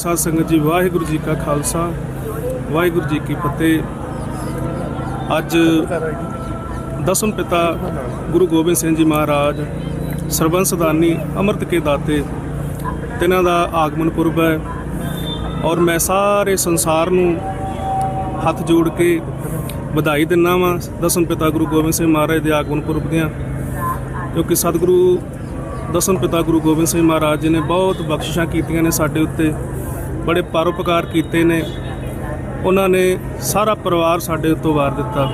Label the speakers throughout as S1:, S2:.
S1: ਸਾਧ ਸੰਗਤ ਜੀ, ਵਾਹਿਗੁਰੂ ਜੀ ਕਾ ਖਾਲਸਾ, ਵਾਹਿਗੁਰੂ ਜੀ ਕੀ ਫਤਿਹ। ਅੱਜ ਦਸਮ ਪਿਤਾ ਗੁਰੂ ਗੋਬਿੰਦ ਸਿੰਘ ਜੀ ਮਹਾਰਾਜ, ਸਰਬੰਸ ਦਾਨੀ ਅੰਮ੍ਰਿਤ ਕੇ ਦਾਤੇ, ਤਿਨਾਂ ਦਾ ਆਗਮਨ ਪੁਰਬ ਹੈ ਔਰ ਮੈਂ ਸਾਰੇ ਸੰਸਾਰ ਨੂੰ ਹੱਥ ਜੋੜ ਕੇ ਵਧਾਈ ਦਿੰਦਾ ਵਾਂ ਦਸਮ ਪਿਤਾ ਗੁਰੂ ਗੋਬਿੰਦ ਸਿੰਘ ਮਹਾਰਾਜ ਦੇ ਆਗਮਨ ਪੁਰਬ ਦੀਆਂ, ਕਿਉਂਕਿ ਸਤਿਗੁਰੂ ਦਸਮ ਪਿਤਾ ਗੁਰੂ ਗੋਬਿੰਦ ਸਿੰਘ ਮਹਾਰਾਜ ਜੀ ਨੇ ਬਹੁਤ ਬਖਸ਼ਿਸ਼ਾਂ ਕੀਤੀਆਂ ਨੇ ਸਾਡੇ ਉੱਤੇ। ਬੜੇ ਪਰਉਪਕਾਰ ਕੀਤੇ ਨੇ। ਉਹਨਾਂ ਨੇ ਸਾਰਾ ਪਰਿਵਾਰ ਸਾਡੇ ਉੱਤੋਂ ਵਾਰ ਦਿੱਤਾ।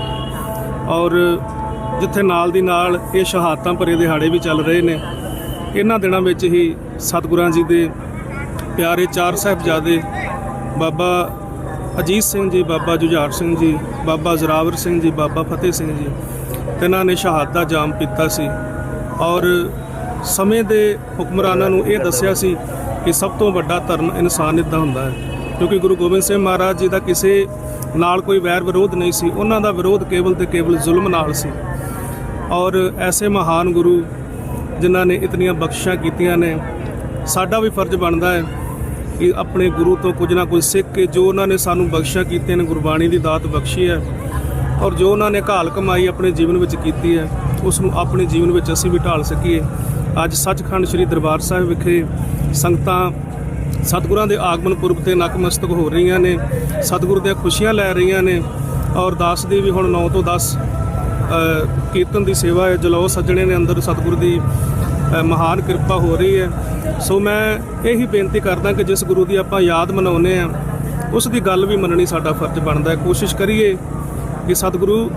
S1: ਔਰ ਜਿੱਥੇ ਨਾਲ ਦੀ ਨਾਲ ਇਹ ਸ਼ਹਾਦਤਾਂ ਭਰੇ ਦਿਹਾੜੇ ਵੀ ਚੱਲ ਰਹੇ ਨੇ, ਇਹਨਾਂ ਦਿਨਾਂ ਵਿੱਚ ਹੀ ਸਤਿਗੁਰਾਂ ਜੀ ਦੇ ਪਿਆਰੇ ਚਾਰ ਸਾਹਿਬਜ਼ਾਦੇ, ਬਾਬਾ ਅਜੀਤ ਸਿੰਘ ਜੀ, ਬਾਬਾ ਜੁਝਾਰ ਸਿੰਘ ਜੀ, ਬਾਬਾ ਜ਼ਰਾਵਰ ਸਿੰਘ ਜੀ, ਬਾਬਾ ਫਤਿਹ ਸਿੰਘ ਜੀ, ਤਿੰਨਾਂ ਨੇ ਸ਼ਹਾਦਤ ਦਾ ਜਾਮ ਪੀਤਾ ਸੀ। ਔਰ ਸਮੇਂ ਦੇ ਹੁਕਮਰਾਨਾਂ ਨੂੰ ਇਹ ਦੱਸਿਆ ਸੀ ਕਿ ਸਭ ਤੋਂ ਵੱਡਾ ਧਰਮ ਇਨਸਾਨੀਅਤ ਦਾ ਹੁੰਦਾ ਹੈ। ਕਿਉਂਕਿ ਗੁਰੂ ਗੋਬਿੰਦ ਸਿੰਘ ਮਹਾਰਾਜ ਜੀ ਦਾ ਕਿਸੇ ਨਾਲ ਕੋਈ ਵੈਰ ਵਿਰੋਧ ਨਹੀਂ ਸੀ। ਉਹਨਾਂ ਦਾ ਵਿਰੋਧ ਕੇਵਲ ਤੇ ਕੇਵਲ ਜ਼ੁਲਮ ਨਾਲ ਸੀ। ਔਰ ਐਸੇ ਮਹਾਨ ਗੁਰੂ ਜਿਨ੍ਹਾਂ ਨੇ ਇਤਨੀਆਂ ਬਖਸ਼ਿਸ਼ਾਂ ਕੀਤੀਆਂ ਨੇ, ਸਾਡਾ ਵੀ ਫਰਜ਼ ਬਣਦਾ ਹੈ ਕਿ ਆਪਣੇ ਗੁਰੂ ਤੋਂ ਕੁਝ ਨਾ ਕੁਝ ਸਿੱਖ ਕੇ ਜੋ ਉਹਨਾਂ ਨੇ ਸਾਨੂੰ ਬਖਸ਼ਿਸ਼ਾਂ ਕੀਤੀਆਂ ਨੇ, ਗੁਰਬਾਣੀ ਦੀ ਦਾਤ ਬਖਸ਼ੀ ਹੈ ਔਰ ਜੋ ਉਹਨਾਂ ਨੇ ਘਾਲ ਕਮਾਈ ਆਪਣੇ ਜੀਵਨ ਵਿੱਚ ਕੀਤੀ ਹੈ ਉਸ ਨੂੰ ਆਪਣੇ ਜੀਵਨ ਵਿੱਚ ਅਸੀਂ ਵੀ ਢਾਲ ਸਕੀਏ। ਅੱਜ ਸੱਚਖੰਡ ਸ੍ਰੀ ਦਰਬਾਰ ਸਾਹਿਬ ਵਿਖੇ ਸੰਗਤਾਂ ਸਤਿਗੁਰਾਂ ਦੇ ਆਗਮਨ ਪੁਰਬ ਤੇ ਨਕਮਸਤਕ ਹੋ ਰਹੀਆਂ ਨੇ, ਸਤਿਗੁਰ ਦੀਆਂ ਖੁਸ਼ੀਆਂ ਲੈ ਰਹੀਆਂ ਨੇ ਔਰ ਦਾਸ ਦੀ ਵੀ ਹੁਣ 9 ਤੋਂ 10 ਕੀਰਤਨ ਦੀ ਸੇਵਾ ਹੈ ਜਲੋ ਸੱਜਣੇ ਨੇ ਅੰਦਰ ਸਤਿਗੁਰ ਦੀ ਮਹਾਨ ਕਿਰਪਾ ਹੋ ਰਹੀ ਹੈ। ਸੋ ਮੈਂ ਇਹੀ ਬੇਨਤੀ ਕਰਦਾ ਕਿ ਜਿਸ ਗੁਰੂ ਦੀ ਆਪਾਂ ਯਾਦ ਮਨਾਉਂਦੇ ਆ ਉਸ ਦੀ ਗੱਲ ਵੀ ਮੰਨਣੀ ਸਾਡਾ ਫਰਜ਼ ਬਣਦਾ ਹੈ। ਕੋਸ਼ਿਸ਼ ਕਰੀਏ ਕਿ ਸਤਿਗੁਰੂ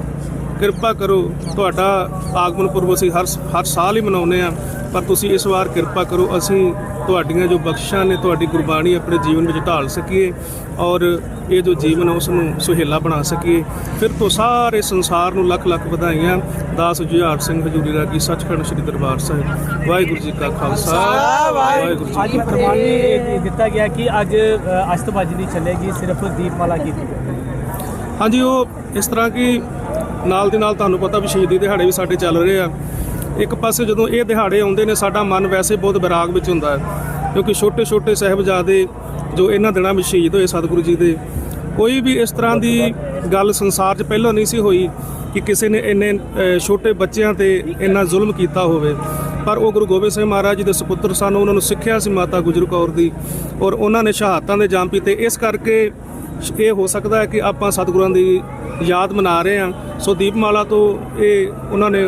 S1: ਕਿਰਪਾ ਕਰੋ, ਤੁਹਾਡਾ ਆਗਮਨ ਪੁਰਬ ਅਸੀਂ ਹਰ ਹਰ ਸਾਲ ਹੀ ਮਨਾਉਂਦੇ ਆ ਪਰ ਤੁਸੀਂ ਇਸ ਵਾਰ ਕਿਰਪਾ ਕਰੋ ਅਸੀਂ ਤੁਹਾਡੀਆਂ ਜੋ ਬਖਸ਼ਿਸ਼ਾਂ ਨੇ ਤੁਹਾਡੀ ਗੁਰਬਾਣੀ ਆਪਣੇ ਜੀਵਨ ਵਿੱਚ ਢਾਲ ਸਕੀਏ ਔਰ ਇਹ ਜੋ ਜੀਵਨ ਉਸ ਨੂੰ ਸੁਹੇਲਾ ਬਣਾ ਸਕੀਏ। ਫਿਰ ਤੋਂ ਸਾਰੇ ਸੰਸਾਰ ਨੂੰ ਲੱਖ ਲੱਖ ਵਧਾਈਆਂ। ਦਾਸ ਜੁਝਾਰ ਸਿੰਘ ਹਜੂਰੀ ਰਾਗੀ ਸੱਚਖੰਡ ਸ੍ਰੀ ਦਰਬਾਰ ਸਾਹਿਬ। ਵਾਹਿਗੁਰੂ ਜੀ ਕਾ ਖਾਲਸਾ। ਵਾਹਿਗੁਰੂ ਜੀ ਕੀ
S2: ਇਹ ਦਿੱਤਾ ਗਿਆ ਕਿ ਅੱਜ ਅ, ਅਸ਼ਤਬਾਜੀ ਨਹੀਂ ਚੱਲੇਗੀ ਸਿਰਫ ਦੀਪਮਾਲਾ ਕੀਤੀ
S1: ਹਾਂਜੀ ਉਹ ਇਸ ਤਰ੍ਹਾਂ ਕਿ ਨਾਲ ਦੇ ਨਾਲ ਤੁਹਾਨੂੰ ਪਤਾ ਵੀ ਸ਼ਹੀਦੀ ਦਿਹਾੜੇ ਵੀ ਸਾਡੇ ਚੱਲ ਰਹੇ ਆ। ਇੱਕ ਪਾਸੇ ਜਦੋਂ ਇਹ ਦਿਹਾੜੇ ਆਉਂਦੇ ਨੇ, ਸਾਡਾ ਮਨ ਵੈਸੇ ਬਹੁਤ ਵਿਰਾਗ ਵਿੱਚ ਹੁੰਦਾ ਹੈ, ਕਿਉਂਕਿ ਛੋਟੇ ਛੋਟੇ ਸਹਿਬਜ਼ਾਦੇ ਜੋ ਇਹਨਾਂ ਦਿਨਾਂ ਵਿੱਚ ਸ਼ਹੀਦ ਹੋਏ ਸਤਿਗੁਰੂ ਜੀ ਦੇ, ਕੋਈ ਵੀ ਇਸ ਤਰ੍ਹਾਂ ਦੀ ਗੱਲ ਸੰਸਾਰ 'ਚ ਪਹਿਲਾਂ ਨਹੀਂ ਸੀ ਹੋਈ ਕਿ ਕਿਸੇ ਨੇ ਇੰਨੇ ਛੋਟੇ ਬੱਚਿਆਂ ਤੇ ਇੰਨਾ ਜ਼ੁਲਮ ਕੀਤਾ ਹੋਵੇ। ਪਰ ਉਹ ਗੁਰੂ ਗੋਬਿੰਦ ਸਿੰਘ ਮਹਾਰਾਜ ਜੀ ਦੇ ਸੁਪੁੱਤਰ ਸਨ, ਉਹਨਾਂ ਨੂੰ ਸਿੱਖਿਆ ਸੀ ਮਾਤਾ ਗੁਜਰ ਕੌਰ ਦੀ ਔਰ ਉਹਨਾਂ ਨੇ ਸ਼ਹਾਦਤਾਂ ਦੇ ਜਾਮ ਪੀਤੇ। ਇਸ ਕਰਕੇ ਇਹ ਹੋ ਸਕਦਾ ਹੈ ਕਿ ਆਪਾਂ ਸਤਿਗੁਰਾਂ ਦੀ ਯਾਦ ਮਨਾ ਰਹੇ ਹਾਂ। ਸੋ ਦੀਪਮਾਲਾ ਤੋਂ ਇਹ ਉਹਨਾਂ ਨੇ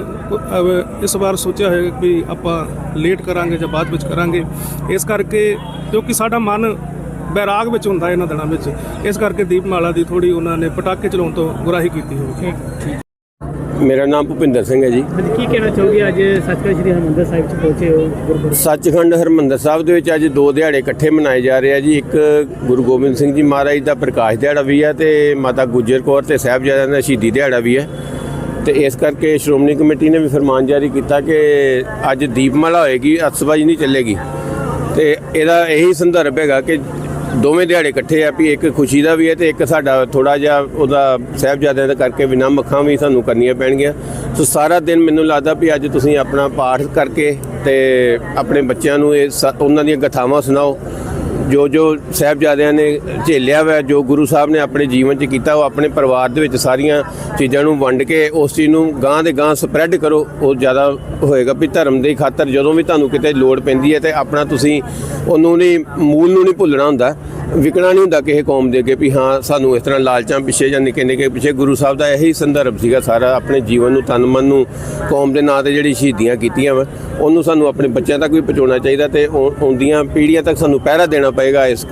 S1: ਇਸ ਵਾਰ ਸੋਚਿਆ ਹੋਇਆ ਵੀ ਆਪਾਂ ਲੇਟ ਕਰਾਂਗੇ ਜਾਂ ਬਾਅਦ ਵਿੱਚ ਕਰਾਂਗੇ। ਇਸ ਕਰਕੇ, ਕਿਉਂਕਿ ਸਾਡਾ ਮਨ ਬੈਰਾਗ ਵਿੱਚ ਹੁੰਦਾ ਇਹਨਾਂ ਦਿਨਾਂ ਵਿੱਚ। ਇਸ ਕਰਕੇ ਦੀਪਮਾਲਾ ਦੀ ਥੋੜੀ ਉਹਨਾਂ ਨੇ ਪਟਾਕੇ ਚਲਾਉਣ ਤੋਂ ਗੁਰਾਹੀ ਕੀਤੀ ਹੋਵੇ ਠੀਕ।
S3: ਮੇਰਾ ਨਾਮ ਭੁਪਿੰਦਰ ਸਿੰਘ ਹੈ ਜੀ।
S2: ਕੀ ਕਹਿਣਾ ਚਾਹੋਗੇ? ਅੱਜ ਸੱਚਖੰਡ ਸ੍ਰੀ ਹਰਿਮੰਦਰ ਸਾਹਿਬ ਚ ਪਹੁੰਚੇ ਹੋ
S3: ਸੱਚਖੰਡ ਹਰਮੰਦਰ ਸਾਹਿਬ ਦੇ ਵਿੱਚ ਅੱਜ ਦੋ ਦਿਹਾੜੇ ਇਕੱਠੇ ਮਨਾਏ ਜਾ ਰਹੇ ਆ ਜੀ। ਇੱਕ ਗੁਰੂ ਗੋਬਿੰਦ ਸਿੰਘ ਜੀ ਮਹਾਰਾਜ ਦਾ ਪ੍ਰਕਾਸ਼ ਦਿਹਾੜਾ ਵੀ ਹੈ ਤੇ ਮਾਤਾ ਗੁਜਰ ਕੌਰ ਤੇ ਸਾਹਿਬਜ਼ਾਦਿਆਂ ਦਾ ਸ਼ਹੀਦੀ ਦਿਹਾੜਾ ਵੀ ਹੈ। ਤੇ ਇਸ ਕਰਕੇ ਸ਼੍ਰੋਮਣੀ ਕਮੇਟੀ ਨੇ ਵੀ ਫਰਮਾਨ ਜਾਰੀ ਕੀਤਾ ਕਿ ਅੱਜ ਦੀਪਮਾਲਾ ਹੋਏਗੀ ਅਤਸਬਾਜੀ ਨਹੀਂ ਚੱਲੇਗੀ। ਤੇ ਇਹਦਾ ਇਹੀ ਸੰਦਰਭ ਹੈਗਾ ਕਿ ਦੋਵੇਂ ਦਿਹਾੜੇ ਇਕੱਠੇ ਆ ਵੀ ਇੱਕ ਖੁਸ਼ੀ ਦਾ ਵੀ ਹੈ ਤੇ ਇੱਕ ਸਾਡਾ ਥੋੜਾ ਜਿਹਾ ਉਹਦਾ ਸਾਹਿਬਜ਼ਾਦਿਆਂ ਦਾ ਕਰਕੇ ਬਿਨਾਂ ਮੱਖਾਂ ਵੀ ਸਾਨੂੰ ਕਰਨੀਆਂ ਪੈਣਗੀਆਂ। ਸੋ ਸਾਰਾ ਦਿਨ ਮੈਨੂੰ ਲੱਗਦਾ ਵੀ ਅੱਜ ਤੁਸੀਂ ਆਪਣਾ ਪਾਠ ਕਰਕੇ ਤੇ ਆਪਣੇ ਬੱਚਿਆਂ ਨੂੰ ਇਹ ਸ- ਉਹਨਾਂ ਦੀਆਂ ਗਥਾਵਾਂ ਸੁਣਾਓ। ਜੋ ਜੋ ਸਾਹਿਬਜ਼ਾਦਿਆਂ ਨੇ ਝੇਲਿਆ ਵਾ, ਜੋ ਗੁਰੂ ਸਾਹਿਬ ਨੇ ਆਪਣੇ ਜੀਵਨ 'ਚ ਕੀਤਾ, ਉਹ ਆਪਣੇ ਪਰਿਵਾਰ ਦੇ ਵਿੱਚ ਸਾਰੀਆਂ ਚੀਜ਼ਾਂ ਨੂੰ ਵੰਡ ਕੇ ਉਸ ਚੀਜ਼ ਨੂੰ ਗਾਂ ਦੇ ਗਾਂ ਸਪਰੈਡ ਕਰੋ, ਉਹ ਜ਼ਿਆਦਾ ਹੋਏਗਾ ਵੀ ਧਰਮ ਦੇ ਖਾਤਰ ਜਦੋਂ ਵੀ ਤੁਹਾਨੂੰ ਕਿਤੇ ਲੋੜ ਪੈਂਦੀ ਹੈ ਤੇ ਆਪਣਾ ਤੁਸੀਂ ਉਹਨੂੰ ਨਹੀਂ, ਮੂਲ ਨੂੰ ਨਹੀਂ ਭੁੱਲਣਾ ਹੁੰਦਾ। ਵਿਕਣਾ ਨਹੀਂ ਹੁੰਦਾ ਕਿਸੇ ਕੌਮ ਦੇ ਅੱਗੇ ਵੀ ਹਾਂ ਸਾਨੂੰ ਇਸ ਤਰ੍ਹਾਂ ਲਾਲਚਾਂ ਪਿੱਛੇ ਜਾਂ ਨਿੱਕੇ ਨਿੱਕੇ ਪਿੱਛੇ ਗੁਰੂ ਸਾਹਿਬ ਦਾ ਇਹੀ ਸੰਦਰਭ ਸੀਗਾ ਸਾਰਾ ਆਪਣੇ ਜੀਵਨ ਨੂੰ ਤਨ ਮਨ ਨੂੰ ਕੌਮ ਦੇ ਨਾਂ ਤੇ ਜਿਹੜੀ ਸ਼ਹੀਦੀਆਂ ਕੀਤੀਆਂ ਵਾ ਉਹਨੂੰ ਸਾਨੂੰ ਆਪਣੇ ਬੱਚਿਆਂ ਤੱਕ ਵੀ ਪਹੁੰਚਾਉਣਾ ਚਾਹੀਦਾ ਤੇ ਆਉ- ਆਉਂਦੀਆਂ ਪੀੜ੍ਹੀਆਂ ਤੱਕ ਸਾਨੂੰ ਪਹਿਰਾ ਦੇਣਾ ਪਏਗਾ ਇਸ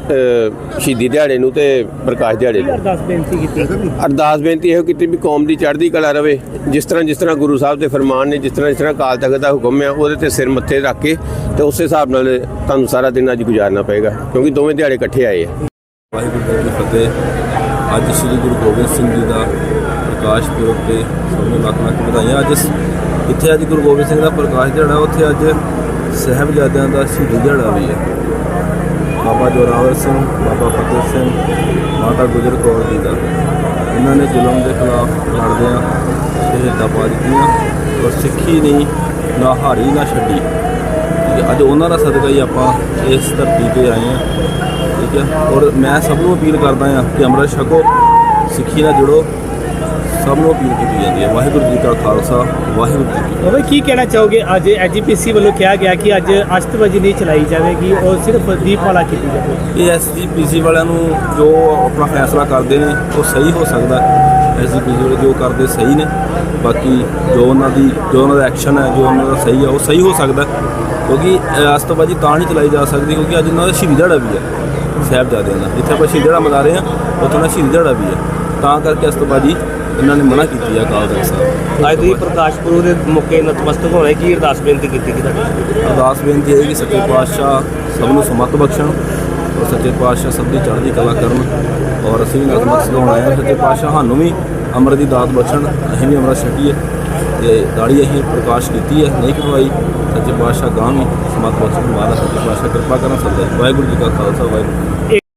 S3: ਸ਼ਹੀਦੀ ਦਿਹਾੜੇ ਨੂੰ ਤੇ ਪ੍ਰਕਾਸ਼ ਦਿਹਾੜੇ ਨੂੰ।
S2: ਅਰਦਾਸ ਬੇਨਤੀ ਕੀਤੀ
S3: ਅਰਦਾਸ ਬੇਨਤੀ ਇਹੋ ਕੀਤੀ ਵੀ ਕੌਮ ਦੀ ਚੜ੍ਹਦੀ ਕਲਾ ਰਵੇ ਜਿਸ ਤਰ੍ਹਾਂ ਜਿਸ ਤਰ੍ਹਾਂ ਗੁਰੂ ਸਾਹਿਬ ਦੇ ਫਰਮਾਨ ਨੇ ਜਿਸ ਤਰ੍ਹਾਂ ਜਿਸ ਤਰ੍ਹਾਂ ਕਾਲ ਤਖਤ ਦਾ ਹੁਕਮ ਹੈ ਉਹਦੇ ਤੇ ਸਿਰ ਮੱਥੇ ਰੱਖ ਕੇ ਤੇ ਉਸੇ ਹਿਸਾਬ ਨਾਲ ਤੁਹਾਨੂੰ ਸਾਰਾ ਦਿਨ ਅੱਜ ਗੁਜ਼ਾਰਨਾ ਪਏਗਾ ਕਿਉਂਕਿ ਦੋਵੇਂ ਦਿਹਾੜੇ ਇਕੱਠੇ ਆਏ ਆ।
S4: ਵਾਹਿਗੁਰੂ ਜੀ ਕੀ ਫਤਿਹ। ਅੱਜ ਸ੍ਰੀ ਗੁਰੂ ਗੋਬਿੰਦ ਸਿੰਘ ਜੀ ਦਾ ਪ੍ਰਕਾਸ਼ ਪੁਰਬ ਤੇ ਸਭ ਨੂੰ ਲੱਖ ਲੱਖ ਵਧਾਈਆਂ। ਅੱਜ ਇੱਥੇ ਅੱਜ ਗੁਰੂ ਗੋਬਿੰਦ ਸਿੰਘ ਦਾ ਪ੍ਰਕਾਸ਼ ਦਿਹਾੜਾ, ਉੱਥੇ ਅੱਜ ਸਾਹਿਬਜ਼ਾਦਿਆਂ ਦਾ ਸ਼ਹੀਦੀ ਦਿਹਾੜਾ ਵੀ ਹੈ। ਬਾਬਾ ਜੋਰਾਵਰ ਸਿੰਘ, ਬਾਬਾ ਫਤਿਹ ਸਿੰਘ, ਮਾਤਾ ਗੁਜਰ ਕੌਰ ਜੀ ਦਾ। ਇਹਨਾਂ ਨੇ ਜ਼ੁਲਮ ਦੇ ਖਿਲਾਫ ਲੜਦਿਆਂ ਸ਼ਹੀਦਾਂ ਪਾ ਦਿੱਤੀਆਂ ਔਰ ਸਿੱਖੀ ਨਹੀਂ ਨਾ ਹਾਰੀ, ਨਾ ਛੱਡੀ। ਅੱਜ ਉਹਨਾਂ ਦਾ ਸਦਕਾ ਹੀ ਆਪਾਂ ਇਸ ਧਰਤੀ ਤੇ ਆਏ ਹਾਂ। ਠੀਕ ਹੈ। ਔਰ ਮੈਂ ਸਭ ਨੂੰ ਅਪੀਲ ਕਰਦਾ ਹਾਂ ਕਿ ਅੰਮ੍ਰਿਤ ਛਕੋ ਸਿੱਖੀ ਨਾਲ ਜੁੜੋ। ਸਭ ਨੂੰ ਅਪੀਲ ਕੀਤੀ ਜਾਂਦੀ ਹੈ। ਵਾਹਿਗੁਰੂ ਜੀ ਕਾ ਖਾਲਸਾ ਵਾਹਿਗੁਰੂ ਜੀ ਕੀ
S2: ਬਾਬਾ ਕੀ ਕਹਿਣਾ ਚਾਹੋਗੇ? ਅੱਜ ਐਜੀਪੀਸੀ ਵੱਲੋਂ ਕਿਹਾ ਗਿਆ ਕਿ ਅੱਜ ਅਸ਼ਤਬਾਜੀ ਨਹੀਂ ਚਲਾਈ ਜਾਵੇਗੀ ਔਰ ਸਿਰਫ ਦੀਪਮਾਲਾ ਕੀਤੀ ਜਾਵੇਗੀ।
S4: ਇਹ ਐਸਜੀਪੀਸੀ ਵਾਲਿਆਂ ਨੂੰ ਜੋ ਆਪਣਾ ਫੈਸਲਾ ਕਰਦੇ ਨੇ ਉਹ ਸਹੀ ਹੋ ਸਕਦਾ ਐਸਜੀਪੀਸੀ ਵਾਲੇ ਜੋ ਕਰਦੇ ਸਹੀ ਨੇ ਬਾਕੀ ਜੋ ਉਹਨਾਂ ਦੀ ਜੋ ਉਹਨਾਂ ਦਾ ਐਕਸ਼ਨ ਹੈ ਜੋ ਉਹਨਾਂ ਦਾ ਸਹੀ ਹੈ ਉਹ ਸਹੀ ਹੋ ਸਕਦਾ ਕਿਉਂਕਿ ਅ, ਅਸਤਬਾਜੀ ਤਾਂ ਨਹੀਂ ਚਲਾਈ ਜਾ ਸਕਦੀ ਕਿਉਂਕਿ ਅੱਜ ਉਹਨਾਂ ਦਾ ਸ਼ਹੀਦੀ ਦਿਹਾੜਾ ਵੀ ਹੈ। ਸਾਹਿਬਜ਼ਾਦਿਆਂ ਦਾ ਜਿੱਥੇ ਆਪਾਂ ਸ਼ਹੀਦੀ ਦਿਹਾੜਾ ਮਨਾ ਰਹੇ ਹਾਂ ਉੱਥੇ ਦਾ ਸ਼ਹੀਦੀ ਦਿਹਾੜਾ ਵੀ ਹੈ। ਤਾਂ ਕਰਕੇ ਅਸਤਬਾਜੀ ਇਹਨਾਂ ਨੇ ਮਨਾ ਕੀਤੀ ਹੈ ਅਕਾਲ ਤਖਤ ਸਾਹਿਬ
S5: ਅੱਜ ਦੀ ਪ੍ਰਕਾਸ਼ ਪੁਰਬ ਦੇ ਮੌਕੇ ਨਤਮਸਤਕ ਹੋਣੇ ਕੀ ਅਰਦਾਸ ਬੇਨਤੀ ਕੀਤੀ ਗਈ ਤੁਹਾਡੀ?
S4: ਅਰਦਾਸ ਬੇਨਤੀ ਹੈ ਕਿ ਸੱਚੇ ਪਾਤਸ਼ਾਹ ਸਭ ਨੂੰ ਸਮਤ ਬਖਸ਼ਣ ਔਰ ਸੱਚੇ ਪਾਤਸ਼ਾਹ ਸਭ ਦੀ ਚੜ੍ਹਦੀ ਕਲਾ ਕਰਨ ਔਰ ਅਸੀਂ ਨਤਮਸਤਕ ਹੋਣਾ ਹੈ। ਸੱਚੇ ਪਾਤਸ਼ਾਹ ਸਾਨੂੰ ਵੀ ਅੰਮ੍ਰਿਤ ਦੀ ਦਾਤ ਬਖਸ਼ਣ ਅਸੀਂ ਵੀ ਅੰਮ੍ਰਿਤ ਛਕੀਏ। ਤੇ ਦਾੜੀ ਅਸੀਂ ਪ੍ਰਕਾਸ਼ ਕੀਤੀ ਹੈ, ਨਹੀਂ ਕਰਵਾਈ, ਸੱਚੇ ਪਾਤਸ਼ਾਹ ਗਾਂ ਵੀ ਸਮਤ ਬਖਸ਼ਣ ਵਾਲਾ ਸੱਚੇ ਪਾਤਸ਼ਾਹ ਕਿਰਪਾ ਕਰਨ ਸਭ ਦਾ ਵਾਹਿਗੁਰੂ ਜੀ ਕਾ ਖਾਲਸਾ, ਵਾਹਿਗੁਰੂ ਜੀ